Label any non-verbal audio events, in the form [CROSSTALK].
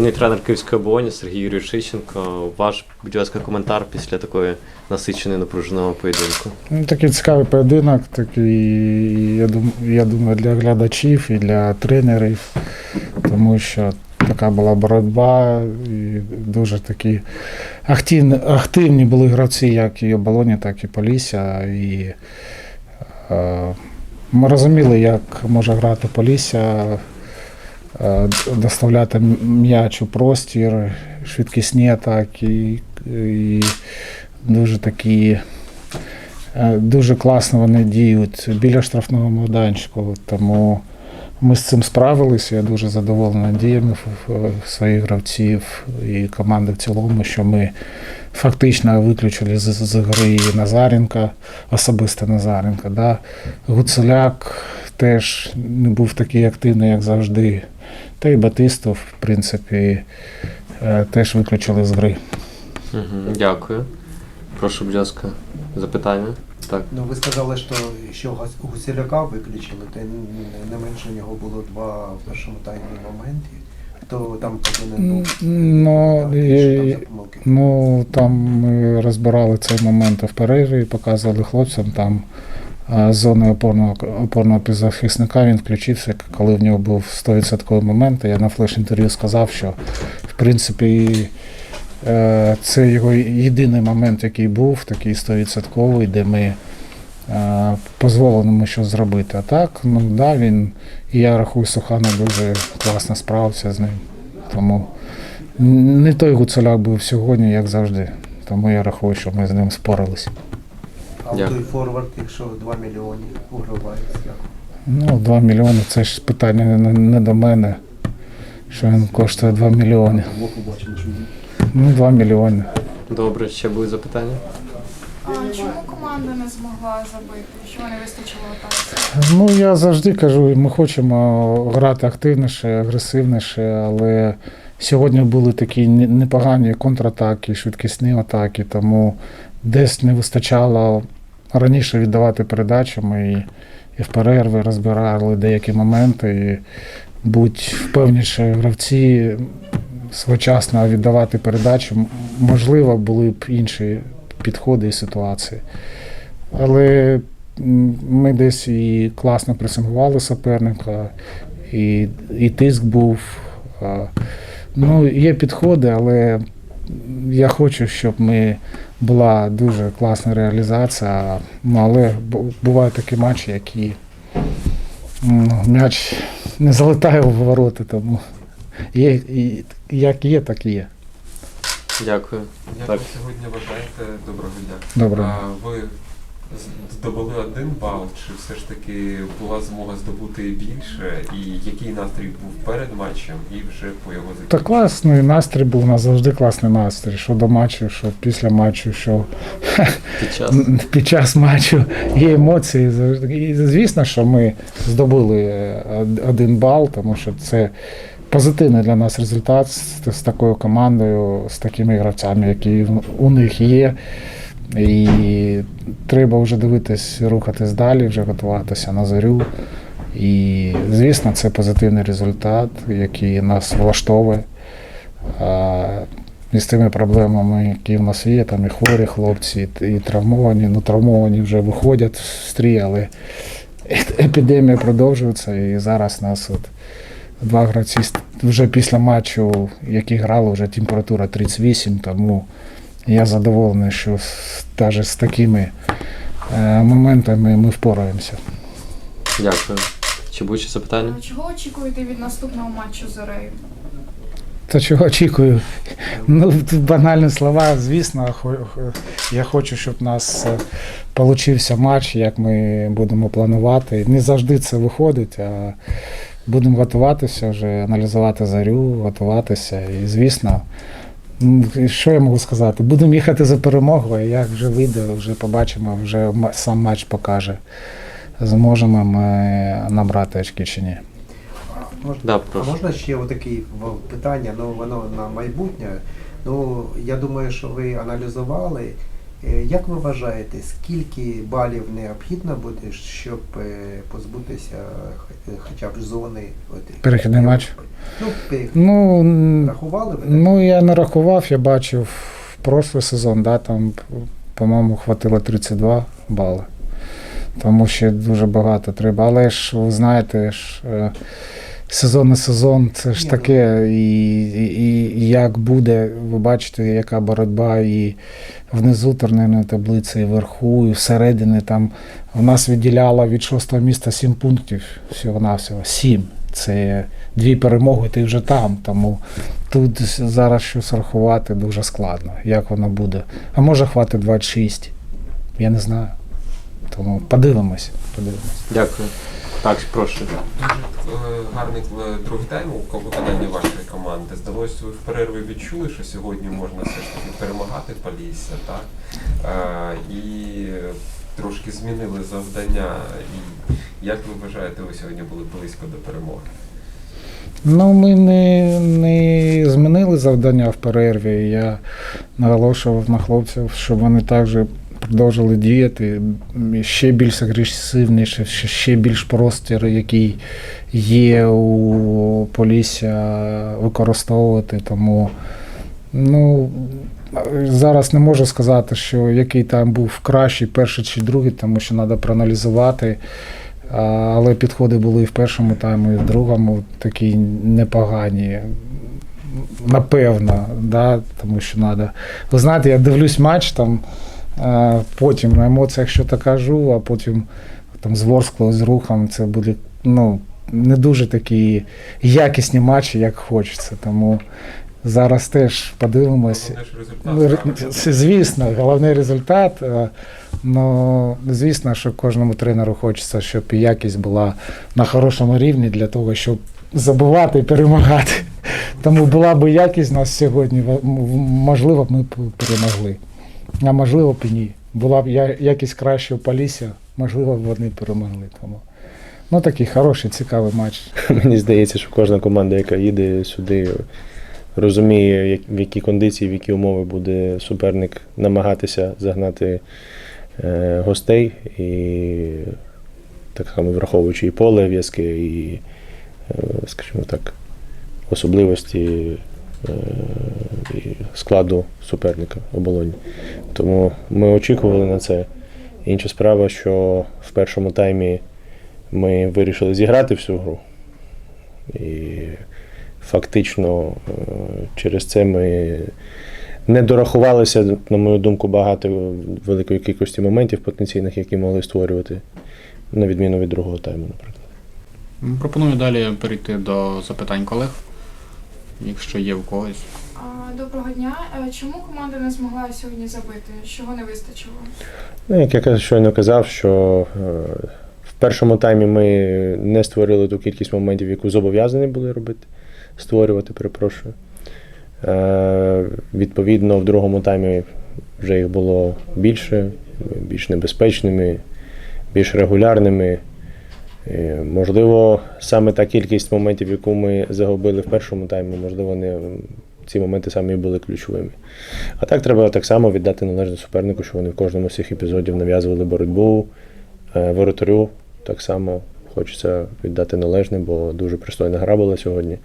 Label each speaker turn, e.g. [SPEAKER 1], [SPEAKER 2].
[SPEAKER 1] головний тренер Київської оборони Сергій Юрійович Шищенко. Ваш, будь ласка, коментар після такої насиченої напруженого поєдинку.
[SPEAKER 2] Ну, такий цікавий поєдинок, такий, я, дум, я думаю, для глядачів і для тренерів, тому що така була боротьба, і дуже такі активні, активні були гравці, як і оболоні, так і Полісся. І, е, ми розуміли, як може грати Полісся, доставляти м'яч у простір, швидкісні атаки і дуже такі. Е, Дуже класно вони діють біля штрафного майданчику, тому ми з цим справилися. Я дуже задоволений діями своїх гравців і команди в цілому, що ми фактично виключили з, з гри Назаренка, особисто Назаренка. Да. Гуцуляк теж не був такий активний, як завжди. Та й Батистов, в принципі, е, теж виключили з гри.
[SPEAKER 1] Угу, дякую. Прошу, будь ласка, запитання. Так.
[SPEAKER 3] Ну, ви сказали, що ще Гус- Гусіляка виключили, то не менше у нього було два в першому таймі моменти. Хто там повинен був?
[SPEAKER 2] Ну,
[SPEAKER 3] дати,
[SPEAKER 2] і-
[SPEAKER 3] там?
[SPEAKER 2] Ну, там ми розбирали цей момент в перерві, показували хлопцям там зони опорного, опорного півзахисника він включився, коли в нього був 100% момент. Я на флеш-інтерв'ю сказав, що в принципі е, це його єдиний момент, який був, такий 100%, де ми е, дозволили щось зробити. А так, ну да, він, і я рахую, Сухана дуже класно справився з ним. Тому не той гуцуляк був сьогодні, як завжди. Тому я рахую, що ми з ним спорилися.
[SPEAKER 3] А
[SPEAKER 1] Дякую.
[SPEAKER 3] той форвард, якщо 2 мільйони угровається.
[SPEAKER 2] Ну, 2 мільйони це ж питання не, не до мене, що він коштує 2 мільйони. Ну, 2 мільйони.
[SPEAKER 1] Добре, ще були запитання?
[SPEAKER 4] А чому команда не змогла забити? Чого не вистачило атаки?
[SPEAKER 2] Ну, я завжди кажу, ми хочемо грати активніше, агресивніше, але сьогодні були такі не- непогані контратаки, швидкісні атаки, тому десь не вистачало раніше віддавати передачу. Ми і, в перерви розбирали деякі моменти. І будь впевніші гравці своєчасно віддавати передачу. Можливо, були б інші підходи і ситуації. Але ми десь і класно пресингували суперника, і, і тиск був. Ну, є підходи, але я хочу, щоб ми була дуже класна реалізація. Ну, але бувають такі матчі, які м'яч не залетає в ворота, тому є, і, як є, так і є.
[SPEAKER 1] Дякую.
[SPEAKER 5] Як
[SPEAKER 1] Так.
[SPEAKER 5] ви сьогодні вважаєте доброго дня?
[SPEAKER 2] Доброго.
[SPEAKER 5] А ви здобули один бал, чи все ж таки була змога здобути більше? І який настрій був перед матчем і вже по його
[SPEAKER 2] Та класний настрій був, у нас завжди класний настрій. Що до матчу, що після матчу, що
[SPEAKER 1] Під час. [LAUGHS]
[SPEAKER 2] під час матчу є емоції. завжди. І звісно, що ми здобули е, один бал, тому що це позитивний для нас результат з, з такою командою, з такими гравцями, які в- у них є. І треба вже дивитись, рухатись далі, вже готуватися на зорю. І, звісно, це позитивний результат, який нас влаштовує. А, з тими проблемами, які в нас є, там і хворі хлопці, і травмовані. Ну, травмовані вже виходять в стрій, але [LAUGHS] епідемія продовжується. І зараз нас от два гравці вже після матчу, які грали, вже температура 38, тому я задоволений, що навіть з такими е, моментами ми впораємося.
[SPEAKER 1] Дякую. Чи будуть ще запитання?
[SPEAKER 4] Чого очікуєте від наступного матчу з Орею?
[SPEAKER 2] Та чого очікую? Ну, банальні слова, звісно, я хочу, щоб у нас е, получився матч, як ми будемо планувати. Не завжди це виходить, а будемо готуватися вже, аналізувати зарю, готуватися. І, звісно, що я можу сказати? Будемо їхати за перемогою, як вже вийде, вже побачимо, вже сам матч покаже, зможемо ми набрати очки чи ні.
[SPEAKER 3] Можна,
[SPEAKER 1] Да,
[SPEAKER 3] а можна ще таке питання, ну воно на майбутнє. Ну, я думаю, що ви аналізували Як ви вважаєте, скільки балів необхідно буде, щоб е, позбутися хоча б зони?
[SPEAKER 2] Перехідний матч?
[SPEAKER 3] Ну,
[SPEAKER 2] Ну,
[SPEAKER 3] рахували ви?
[SPEAKER 2] ну я не рахував, я бачив прошлий сезон, да, там, по-моєму, хватило 32 бали. Тому ще дуже багато треба. Але ж ви знаєте, ж, е, сезон на сезон це ж таке. І, і, і як буде, ви бачите, яка боротьба і внизу турнірної таблиці, і вверху, і всередині. Там у нас відділяло від шостого міста 7 пунктів всього-навсього. 7. Це дві перемоги, ти вже там. Тому тут зараз щось рахувати дуже складно, як воно буде. А може хватить 26. Я не знаю. Тому подивимось. подивимось.
[SPEAKER 1] Дякую. Так, прошу.
[SPEAKER 5] Дуже е, гарний е, другий тайм у виконанні вашої команди. Здалося, ви в перерві відчули, що сьогодні можна все ж таки перемагати Полісся, так? Е, І трошки змінили завдання. І як ви вважаєте, ви сьогодні були близько до перемоги?
[SPEAKER 2] Ну, ми не, не змінили завдання в перерві. Я наголошував на хлопців, щоб вони також продовжили діяти ще більш агресивніше, ще- більш простір, який є у Полісся, використовувати. Тому ну, зараз не можу сказати, що який там був кращий, перший чи другий, тому що треба проаналізувати. Але підходи були і в першому таймі, і в другому такі непогані. Напевно, да, тому що треба. Ви знаєте, я дивлюсь матч там, потім на емоціях що то кажу, а потім там з Ворсклою, з рухом це буде ну, не дуже такі якісні матчі, як хочеться. Тому зараз теж подивимось. Ну, Звісно, головний результат. Ну, звісно, що кожному тренеру хочеться, щоб і якість була на хорошому рівні для того, щоб забувати і перемагати. Тому була б якість нас сьогодні, можливо, б ми перемогли. А можливо б і ні. Була б я- якість краще у Полісся, можливо, б вони перемогли. Тому. Ну, такий хороший, цікавий матч. [LAUGHS]
[SPEAKER 6] Мені здається, що кожна команда, яка їде сюди, розуміє, в які кондиції, в які умови буде суперник намагатися загнати е, гостей, і так само враховуючи і поле в'язке, і, е, скажімо так, особливості складу суперника оболоні. Тому ми очікували на це. Інша справа, що в першому таймі ми вирішили зіграти всю гру. І фактично е, через це ми не дорахувалися, на мою думку, багато великої кількості моментів потенційних, які могли створювати, на відміну від другого тайму, наприклад.
[SPEAKER 7] Пропоную далі перейти до запитань колег, якщо є у когось.
[SPEAKER 4] Доброго дня. Е, Чому команда не змогла сьогодні забити? Чого не вистачило?
[SPEAKER 6] Ну, як я щойно казав, що е, в першому таймі ми не створили ту кількість моментів, яку зобов'язані були робити, створювати, перепрошую. Е, відповідно, в другому таймі вже їх було більше, більш небезпечними, більш регулярними. Е, можливо, саме та кількість моментів, яку ми загубили в першому таймі, можливо, не, ці моменти саме були ключовими. А так треба так само віддати належне супернику, що вони в кожному з цих епізодів нав'язували боротьбу. Е, Воротарю так само хочеться віддати належне, бо дуже пристойна гра була сьогодні.